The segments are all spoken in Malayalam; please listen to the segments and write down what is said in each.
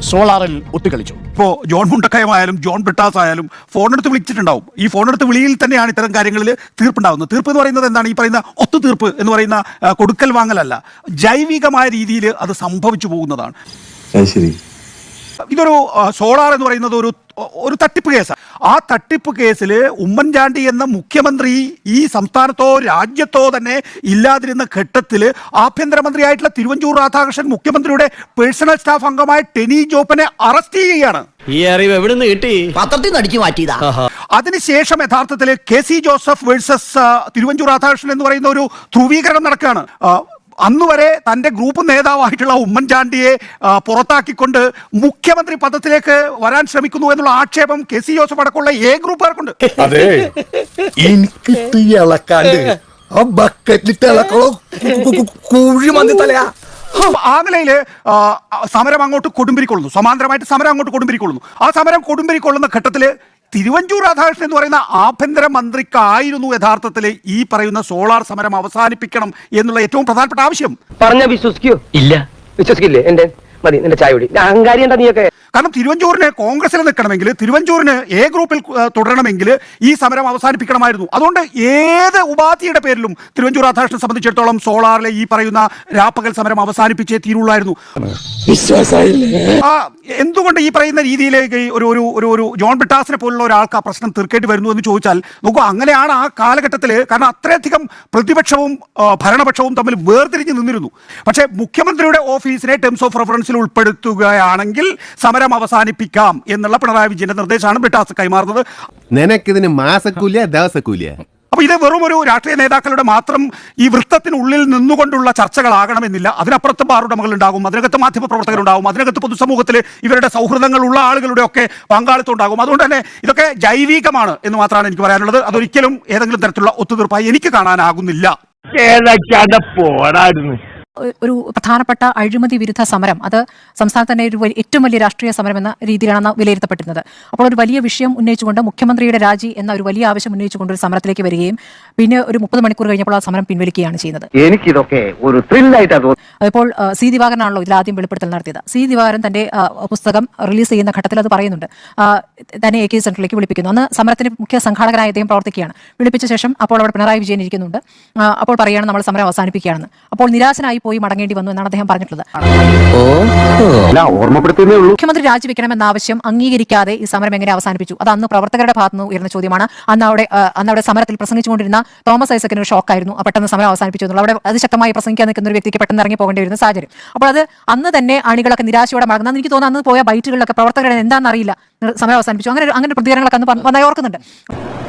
സോളാറിൽ ഒത്തുകളിച്ചു. ഇപ്പോ ജോൺ മുണ്ടക്കയമായാലും ജോൺ ബ്രിട്ടാസ് ആയാലും ഫോണെടുത്ത് വിളിച്ചിട്ടുണ്ടാവും. ഈ ഫോണെടുത്ത് വിളിയിൽ തന്നെയാണ് ഇത്തരം കാര്യങ്ങളിൽ തീർപ്പുണ്ടാവുന്നത്. തീർപ്പ് എന്ന് പറയുന്നത് എന്താണ്? ഈ പറയുന്ന ഒത്തുതീർപ്പ് എന്ന് പറയുന്ന കൊടുക്കൽ വാങ്ങലല്ല. ജൈവികമായ രീതിയിൽ അത് സംഭവിച്ചു പോകുന്നതാണ്. അത് ശരി. ഇതൊരു സോളാർ എന്ന് പറയുന്നത് ഒരു ഒരു തട്ടിപ്പ് കേസാണ് ആ തട്ടിപ്പ് കേസിൽ ഉമ്മൻചാണ്ടി എന്ന മുഖ്യമന്ത്രി ഈ സംസ്ഥാനത്തോ രാജ്യത്തോ തന്നെ ഇല്ലാതിരുന്ന ഘട്ടത്തിൽ ആഭ്യന്തരമന്ത്രിയായിട്ടുള്ള തിരുവഞ്ചൂർ രാധാകൃഷ്ണൻ മുഖ്യമന്ത്രിയുടെ പേഴ്സണൽ സ്റ്റാഫ് അംഗമായ ടെനി ജോപ്പനെ അറസ്റ്റ് ചെയ്യുകയാണ്. ഈ അറിവ് എവിടുന്ന് കിട്ടി? പത്രത്തിൽ നിന്ന് അടിച്ചു മാറ്റിയതാ. അതിനുശേഷം യഥാർത്ഥത്തിൽ K C Joseph versus Thiruvanchoor Radhakrishnan എന്ന് പറയുന്ന ഒരു ധ്രുവീകരണം നടക്കുകയാണ്. അന്ന് വരെ തന്റെ ഗ്രൂപ്പ് നേതാവായിട്ടുള്ള ഉമ്മൻചാണ്ടിയെ പുറത്താക്കിക്കൊണ്ട് മുഖ്യമന്ത്രി പദത്തിലേക്ക് വരാൻ ശ്രമിക്കുന്നു എന്നുള്ള ആക്ഷേപം കെ സി ജോസഫ് അടക്കമുള്ള എ ഗ്രൂപ്പുകാർക്കുണ്ട്. അതെ. എനിക്ക് ഇളക്കാണ്ട്. ആ തലയാ. സമരം അങ്ങോട്ട് കൊടുമ്പിരിക്കൊള്ളുന്നു. സമാന്തരമായിട്ട് സമരം അങ്ങോട്ട് കൊടുമ്പിരിക്കൊള്ളുന്നു. ആ സമരം കൊടുമ്പിരിക്കൊള്ളുന്ന ഘട്ടത്തിൽ തിരുവഞ്ചൂർ രാധാകൃഷ്ണൻ എന്ന് പറയുന്ന ആഭ്യന്തര മന്ത്രിക്കായിരുന്നു യഥാർത്ഥത്തിൽ ഈ പറയുന്ന സോളാർ സമരം അവസാനിപ്പിക്കണം എന്നുള്ള ഏറ്റവും പ്രധാനപ്പെട്ട ആവശ്യം. പറഞ്ഞ വിശ്വസിക്കൂ. ഇല്ല. വിശ്വസിക്കില്ലേ? എന്റെ മതി നിന്റെ ചായ കുടി. അഹങ്കാരി എന്താ നീയൊക്കെ? കാരണം തിരുവഞ്ചൂരിന് കോൺഗ്രസിൽ നിൽക്കണമെങ്കിൽ തിരുവഞ്ചൂരിന് എ ഗ്രൂപ്പിൽ തുടരണമെങ്കിൽ ഈ സമരം അവസാനിപ്പിക്കണമായിരുന്നു. അതുകൊണ്ട് ഏത് ഉപാധിയുടെ പേരിലും തിരുവഞ്ചൂർ രാധാകൃഷ്ണനെ സംബന്ധിച്ചിടത്തോളം സോളാറിലെ ഈ പറയുന്ന രാപ്പകൽ സമരം അവസാനിപ്പിച്ചേ തീരുള്ളായിരുന്നു. ആ എന്തുകൊണ്ട് ഈ പറയുന്ന രീതിയിലേക്ക് ഒരു ഒരു ഒരു ഒരു ജോൺ ബിട്ടാസിനെ പോലുള്ള ഒരാൾക്ക് ആ പ്രശ്നം തീർക്കേണ്ടി വരുന്നു എന്ന് ചോദിച്ചാൽ നോക്കൂ അങ്ങനെയാണ് ആ കാലഘട്ടത്തിൽ കാരണം അത്രയധികം പ്രതിപക്ഷവും ഭരണപക്ഷവും തമ്മിൽ വേർതിരിഞ്ഞ് നിന്നിരുന്നു. പക്ഷേ മുഖ്യമന്ത്രിയുടെ ഓഫീസിനെ ടേംസ് ഓഫ് റെഫറൻസിൽ ഉൾപ്പെടുത്തുകയാണെങ്കിൽ സമരം അവസാനിപ്പിക്കാം എന്നുള്ള പിണറായി വിജയന്റെ നിർദ്ദേശമാണ് ബിട്ടാസ് കൈമാറുന്നത്. നിനക്കിതിന് മാസക്കൂലിയ ദിവസക്കൂലിയ? അപ്പൊ ഇത് വെറും ഒരു രാഷ്ട്രീയ നേതാക്കളുടെ മാത്രം ഈ വൃത്തത്തിനുള്ളിൽ നിന്നുകൊണ്ടുള്ള ചർച്ചകളാകണമെന്നില്ല. അതിനപ്പുറത്ത് ബാറുടമകൾ ഉണ്ടാകും അതിനകത്ത് മാധ്യമ പ്രവർത്തകരുണ്ടാകും അതിനകത്ത് പൊതുസമൂഹത്തിൽ ഇവരുടെ സൗഹൃദങ്ങളുള്ള ആളുകളുടെ ഒക്കെ പങ്കാളിത്തം ഉണ്ടാകും അതുകൊണ്ട് തന്നെ ഇതൊക്കെ ജൈവികമാണ് എന്ന് മാത്രമാണ് എനിക്ക് പറയാനുള്ളത്. അതൊരിക്കലും ഏതെങ്കിലും തരത്തിലുള്ള ഒത്തുതീർപ്പായി എനിക്ക് കാണാനാകുന്നില്ല. ഒരു പ്രധാനപ്പെട്ട അഴിമതി വിരുദ്ധ സമരം. അത് സംസ്ഥാനത്ത് തന്നെ ഒരു ഏറ്റവും വലിയ രാഷ്ട്രീയ സമരം എന്ന രീതിയിലാണ് വിലയിരുത്തപ്പെടുന്നത് വിലയിരുത്തപ്പെട്ടിരുന്നത്. അപ്പോൾ ഒരു വലിയ വിഷയം ഉന്നയിച്ചുകൊണ്ട് മുഖ്യമന്ത്രിയുടെ രാജി എന്ന ഒരു വലിയ ആവശ്യം ഉന്നയിച്ചുകൊണ്ട് ഒരു സമരത്തിലേക്ക് വരികയും പിന്നെ ഒരു മുപ്പത് മണിക്കൂർ കഴിഞ്ഞപ്പോൾ ആ സമരം പിൻവലിക്കുകയാണ് ചെയ്യുന്നത് എനിക്കിതൊക്കെ ഒരു ഇപ്പോൾ ആ, സി ദിവാകരനാണല്ലോ ഇതിൽ ആദ്യം വെളിപ്പെടുത്തൽ നടത്തിയത്. സി ദിവാകരൻ തന്റെ പുസ്തകം റിലീസ് ചെയ്യുന്ന ഘട്ടത്തിൽ അത് പറയുന്നുണ്ട്. തന്നെ എ കെ സെന്ററിലേക്ക് വിളിപ്പിക്കുന്നു. അന്ന് സമരത്തിന് മുഖ്യ സംഘാടകനായ അദ്ദേഹം പ്രവർത്തിക്കുകയാണ്. വിളിപ്പിച്ച ശേഷം അപ്പോൾ അവിടെ പിണറായി വിജയൻ ഇരിക്കുന്നുണ്ട്. അപ്പോൾ പറയുകയാണ് നമ്മൾ സമരം അവസാനിപ്പിക്കുകയാണെന്ന്. അപ്പോൾ നിരാശനായി പോയി മടങ്ങേണ്ടി വന്നു എന്നാണ് അദ്ദേഹം പറഞ്ഞിട്ടുള്ളത്. മുഖ്യമന്ത്രി രാജിവെക്കണമെന്ന ആവശ്യം അംഗീകരിക്കാതെ ഈ സമരം എങ്ങനെ അവസാനിപ്പിച്ചു? അത് അന്ന് പ്രവർത്തകരുടെ ഭാഗത്തുനിന്ന് ഉയർന്ന ചോദ്യമാണ്. അന്ന് അവിടെ അന്ന് അവിടെ സമരത്തിൽ പ്രസംഗിച്ചുകൊണ്ടിരുന്ന തോമസ് ഐസക്കിന് ഒരു ഷോക്കായിരുന്നു ആ പെട്ടെന്ന് സമരം അവസാനിപ്പിച്ചു എന്നുള്ള അവിടെ അതിശക്തമായി പ്രസംഗിക്കാൻ നിൽക്കുന്ന ഒരു വ്യക്തിക്ക് പെട്ടെന്ന് ഇറങ്ങി പോകേണ്ടി വരുന്ന സാഹചര്യം. അപ്പോൾ അത് അന്ന് തന്നെ അണികളൊക്കെ നിരാശയോടെ മടങ്ങുന്നത്. എനിക്ക് തോന്നുന്നു അന്ന് പോയ ബൈറ്റുകളിലൊക്കെ പ്രവർത്തകരുടെ എന്താണെന്ന് സമരം അവസാനിപ്പിച്ചു. അങ്ങനെ ഒരു- അങ്ങനെ ഒരു പ്രതികരണങ്ങളൊക്കെ അന്ന് വന്ന- വന്നതായി ഓർക്കുന്നുണ്ട്.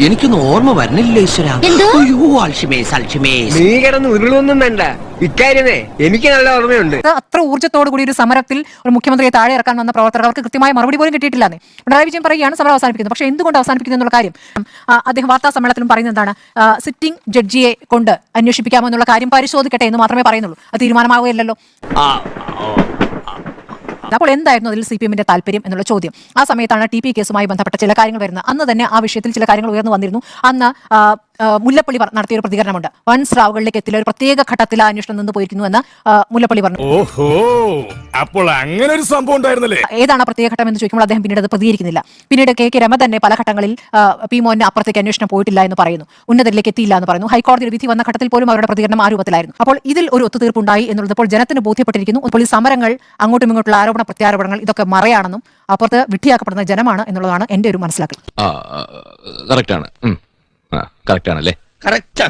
എനിക്കൊന്നും ഓർമ്മ വരുന്നില്ല ഈശ്വര? അയ്യോ അൽഷിമേസ് അൽഷിമേസ് നീ കിടന്ന് ഉരുളൊന്നും വേണ്ട. ഇക്കാര്യമേ എനിക്ക് നല്ല ഓർമ്മയുണ്ട്. അത് അത്ര ഊർജത്തോടു കൂടി ഒരു സമരത്തിൽ ഒരു മുഖ്യമന്ത്രിയെ താഴെ ഇറക്കാൻ വന്ന പ്രവർത്തകർ അവർക്ക് കൃത്യമായ മറുപടി പോലും കിട്ടിയിട്ടില്ലെന്നേ. പിണറായി വിജയൻ പറയുകയാണ് സമരം അവസാനിപ്പിക്കുന്നത്. പക്ഷേ എന്തുകൊണ്ട് അവസാനിപ്പിക്കുന്നു എന്നുള്ള കാര്യം? ആ, അദ്ദേഹം വാർത്താ സമ്മേളനത്തിലും പറയുന്നത് എന്താണ്? സിറ്റിംഗ് ജഡ്ജിയെ കൊണ്ട് അന്വേഷിപ്പിക്കാമോ എന്നുള്ള കാര്യം പരിശോധിക്കട്ടെ എന്ന് മാത്രമേ പറയുന്നുള്ളൂ. അത് തീരുമാനമാവുകയല്ലോ അപ്പോൾ എന്തായിരുന്നു അതിൽ സി പി എമ്മിന്റെ താല്പര്യം എന്നുള്ള ചോദ്യം? ആ സമയത്താണ് ടി പി കേസുമായി ബന്ധപ്പെട്ട ചില കാര്യങ്ങൾ വരുന്നത്. അന്ന് തന്നെ ആ വിഷയത്തിൽ ചില കാര്യങ്ങൾ ഉയർന്നു വന്നിരുന്നു. അന്ന് മുല്ലപ്പള്ളി നടത്തിയ ഒരു പ്രതികരണമുണ്ട്. വൻ സ്രാവുകളിലേക്ക് എത്തില്ല. ഒരു പ്രത്യേക ഘട്ടത്തിൽ ആ അന്വേഷണം നിന്ന് പോയിരിക്കുന്നു എന്ന് മുല്ലപ്പള്ളി പറഞ്ഞു. ഓഹോ അപ്പോൾ അങ്ങനെ ഒരു സംഭവം ഉണ്ടായിരുന്നല്ലേ? ഏതാണ് പ്രത്യേക ഘട്ടം എന്ന് ചോദിക്കുമ്പോൾ അദ്ദേഹം പിന്നീട് അത് പ്രതികരിക്കുന്നില്ല. പിന്നീട് കെ കെ രമ തന്നെ പല ഘട്ടങ്ങളിൽ പി മോഹന്റെ അപ്പുറത്തേക്ക് അന്വേഷണം പോയിട്ടില്ല എന്ന് പറയുന്നു. ഉന്നതരിലേക്ക് എത്തിയില്ല എന്ന് പറയുന്നു. ഹൈക്കോടതിയുടെ വിധി വന്ന ഘട്ടത്തിൽ പോലും അവരുടെ പ്രതികരണം ആ രൂപത്തിലായിരുന്നു. അപ്പോൾ ഇതിൽ ഒരു ഒത്തുതീർപ്പുണ്ടായി എന്നുള്ളത് ഇപ്പോൾ ജനത്തിന് ബോധ്യപ്പെട്ടിരിക്കുന്നു. പോലീസ് ഈ സമരങ്ങൾ അങ്ങോട്ടും ഇങ്ങോട്ടുള്ള ആരോപണ പ്രത്യാരോപണങ്ങൾ ഇതൊക്കെ മറയാണെന്നും അപ്പുറത്ത് വിട്ടിയാക്കപ്പെടുന്ന ജനമാണ് എന്നുള്ളതാണ് എന്റെ ഒരു മനസ്സിലാക്കൽ. കറക്റ്റാണ് കറക്റ്റാണല്ലേ കറക്റ്റാ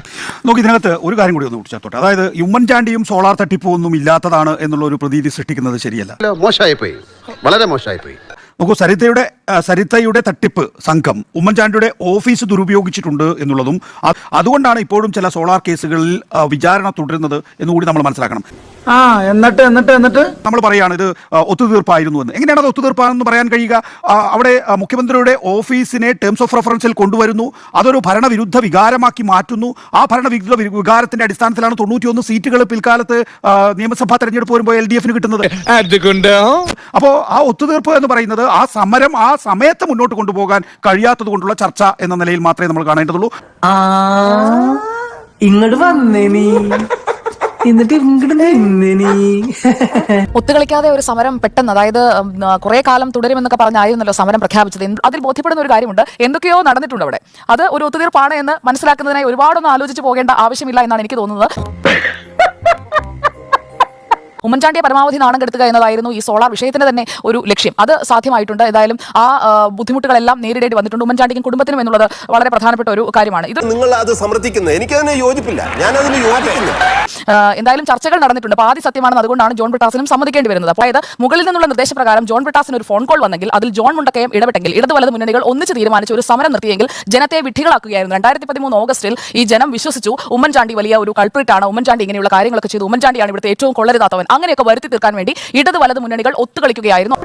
നോക്ക് ഇതിനകത്ത് ഒരു കാര്യം കൂടി ഒന്ന് കൂട്ടിച്ചേർത്തോട്ടെ അതായത് ഉമ്മൻചാണ്ടിയും സോളാർ തട്ടിപ്പും ഒന്നും ഇല്ലാത്തതാണ് എന്നുള്ള ഒരു പ്രതീതി സൃഷ്ടിക്കുന്നത് ശരിയല്ല. മോശമായി പോയി വളരെ മോശമായി പോയി നോക്കൂ സരിതയുടെ സരിതയുടെ തട്ടിപ്പ് സംഘം ഉമ്മൻചാണ്ടിയുടെ ഓഫീസ് ദുരുപയോഗിച്ചിട്ടുണ്ട് എന്നുള്ളതും അതുകൊണ്ടാണ് ഇപ്പോഴും ചില സോളാർ കേസുകളിൽ വിചാരണ തുടരുന്നത് എന്നുകൂടി നമ്മൾ മനസ്സിലാക്കണം. ആ എന്നിട്ട് എന്നിട്ട് എന്നിട്ട്? നമ്മൾ പറയാണ് ഇത് ഒത്തുതീർപ്പായിരുന്നു എന്ന്. എങ്ങനെയാണ് അത് ഒത്തുതീർപ്പാണെന്ന് പറയാൻ കഴിയുക? അവിടെ മുഖ്യമന്ത്രിയുടെ ഓഫീസിനെ ടേംസ് ഓഫ് റെഫറൻസിൽ കൊണ്ടുവരുന്നു. അതൊരു ഭരണവിരുദ്ധ വികാരമാക്കി മാറ്റുന്നു. ആ ഭരണവിരുദ്ധ വികാരത്തിന്റെ അടിസ്ഥാനത്തിലാണ് തൊണ്ണൂറ്റിയൊന്ന് സീറ്റുകൾ പിൽക്കാലത്ത് നിയമസഭാ തെരഞ്ഞെടുപ്പ് വരുമ്പോൾ എൽ ഡി എഫിന് കിട്ടുന്നത്. അതുകൊണ്ടോ അപ്പോൾ ആ ഒത്തുതീർപ്പ് എന്ന് പറയുന്നത് ആ സമരം ആ സമയത്ത് മുന്നോട്ട് കൊണ്ടുപോകാൻ കഴിയാത്തത് കൊണ്ടുള്ള ചർച്ച എന്ന നിലയിൽ മാത്രമേ നമ്മൾ കാണേണ്ടതുള്ളൂ. ഇങ്ങോട്ട് വന്നേ നീ. എന്നിട്ട് ഒത്തുകളിക്കാതെ ഒരു സമരം പെട്ടെന്ന് അതായത് കുറെ കാലം തുടരുമെന്നൊക്കെ പറഞ്ഞായിരുന്നല്ലോ സമരം പ്രഖ്യാപിച്ചത്. അതിൽ ബോധ്യപ്പെടുന്ന ഒരു കാര്യമുണ്ട്. എന്തൊക്കെയോ നടന്നിട്ടുണ്ട് അവിടെ. അത് ഒരു ഒത്തുതീർപ്പാണ് എന്ന് മനസ്സിലാക്കുന്നതിനായി ഒരുപാടൊന്നും ആലോചിച്ച് പോകേണ്ട ആവശ്യമില്ല എന്നാണ് എനിക്ക് തോന്നുന്നത്. ഉമ്മൻചാണ്ടിയെ പരമാവധി നാണം കെടുത്തുക എന്നതായിരുന്നു ഈ സോളാർ വിഷയത്തിന്റെ തന്നെ ഒരു ലക്ഷ്യം. അത് സാധ്യമായിട്ടുണ്ട്. ഏതായാലും ആ ബുദ്ധിമുട്ടുകളെല്ലാം നേരിടേണ്ടി വന്നിട്ടുണ്ട് ഉമ്മൻചാണ്ടിക്കും കുടുംബത്തിനും എന്നുള്ളത് വളരെ പ്രധാനപ്പെട്ട ഒരു കാര്യമാണ്. ഇത് നിങ്ങൾ അത് സമർത്ഥിക്കുന്നത് എനിക്കതിനെ യോജിപ്പില്ല. ഞാൻ അതിന് യോജിക്കുന്നു എന്തായാലും ചർച്ചകൾ നടന്നിട്ടുണ്ട്. പാതി സത്യമാണെന്ന് അതുകൊണ്ടാണ് ജോൺ ബ്രിട്ടാസിനും സമ്മതിക്കേണ്ടി വരുന്നത്. അതായത് മുകളിൽ നിന്നുള്ള നിർദ്ദേശപ്രകാരം ജോൺ ബ്രിട്ടാസിന് ഒരു ഫോൺ കോൾ വന്നെങ്കിൽ അതിൽ ജോൺ മുണ്ടക്കയം ഇടപെട്ടെങ്കിൽ ഇടതുവലത് മുന്നണികൾ ഒന്നിച്ച് തീരുമാനിച്ച് ഒരു സമരം നിർത്തിയെങ്കിൽ ജനത്തെ വിഡ്ഢികളാക്കുകയായിരുന്നു. രണ്ടായിരത്തി പതിമൂന്ന് ഓഗസ്റ്റിൽ ഈ ജനം വിശ്വസിച്ചു ഉമ്മൻചാണ്ടി വലിയ ഒരു കൾപ്രിറ്റാണ് ഉമ്മൻചാണ്ടി ഇങ്ങനെയുള്ള കാര്യങ്ങളൊക്കെ ചെയ്തു. ഉമ്മൻചാണ്ടിയാണ് ഇവിടുത്തെ ഏറ്റവും കൊള്ളരുതാത്തവൻ. അങ്ങനെയൊക്കെ വരുത്തി തീർക്കാൻ വേണ്ടി ഇടത് വലത് മുന്നണികൾ ഒത്തുകളിക്കുകയായിരുന്നു.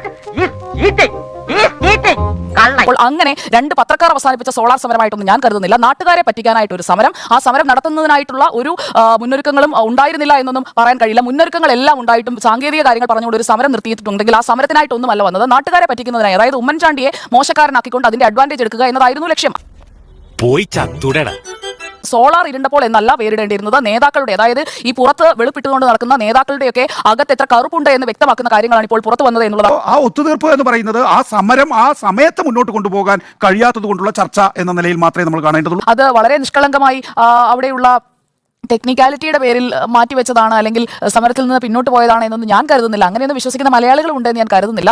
അപ്പോൾ അങ്ങനെ രണ്ട് പത്രക്കാർ അവസാനിപ്പിച്ച സോളാർ സമരമായിട്ടൊന്നും ഞാൻ കരുതുന്നില്ല. നാട്ടുകാരെ പറ്റിക്കാനായിട്ട് ഒരു സമരം. ആ സമരം നടത്തുന്നതിനായിട്ടുള്ള ഒരു മുന്നൊരുക്കങ്ങളും ഉണ്ടായിരുന്നില്ല എന്നൊന്നും പറയാൻ കഴിയില്ല. മുന്നൊരുക്കങ്ങളെല്ലാം ഉണ്ടായിട്ടും സാങ്കേതിക കാര്യങ്ങൾ പറഞ്ഞുകൊണ്ട് ഒരു സമരം നിർത്തിയിട്ടുണ്ടെങ്കിൽ ആ സമരത്തിനായിട്ടൊന്നുമല്ല വന്നത്. നാട്ടുകാരെ പറ്റിക്കുന്നതിനായി അതായത് ഉമ്മൻചാണ്ടിയെ മോശക്കാരനാക്കിക്കൊണ്ട് അതിന്റെ അഡ്വാന്റേജ് എടുക്കുക എന്നതായിരുന്നു ലക്ഷ്യം. പോയി ചത്തുടടാ. സോളാർ ഇരുണ്ടപ്പോൾ എന്നല്ല പേരിടേണ്ടിയിരുന്നത്. നേതാക്കളുടെ അതായത് ഈ പുറത്ത് വെളുപ്പിട്ടുകൊണ്ട് നടക്കുന്ന നേതാക്കളുടെയൊക്കെ അകത്ത് എത്ര കറുപ്പുണ്ട് എന്ന് വ്യക്തമാക്കുന്ന കാര്യങ്ങളാണ് ഇപ്പോൾ പുറത്തു വന്നത് എന്നുള്ളത് ആ ഒത്തുതീർപ്പ് എന്ന് പറയുന്നത് ആ സമരം ആ സമയത്ത് മുന്നോട്ട് കൊണ്ടുപോകാൻ കഴിയാത്തത് കൊണ്ടുള്ള ചർച്ച എന്ന നിലയിൽ മാത്രമേ നമ്മൾ കാണേണ്ടതുള്ളൂ. അത് വളരെ നിഷ്കളങ്കമായി അവിടെയുള്ള ടെക്നിക്കാലിറ്റിയുടെ പേരിൽ മാറ്റിവെച്ചതാണ് അല്ലെങ്കിൽ സമരത്തിൽ നിന്ന് പിന്നോട്ട് പോയതാണ് എന്നൊന്നും ഞാൻ കരുതുന്നില്ല. അങ്ങനെയൊന്നും വിശ്വസിക്കുന്ന മലയാളികൾ ഉണ്ടെന്ന് ഞാൻ കരുതുന്നില്ല.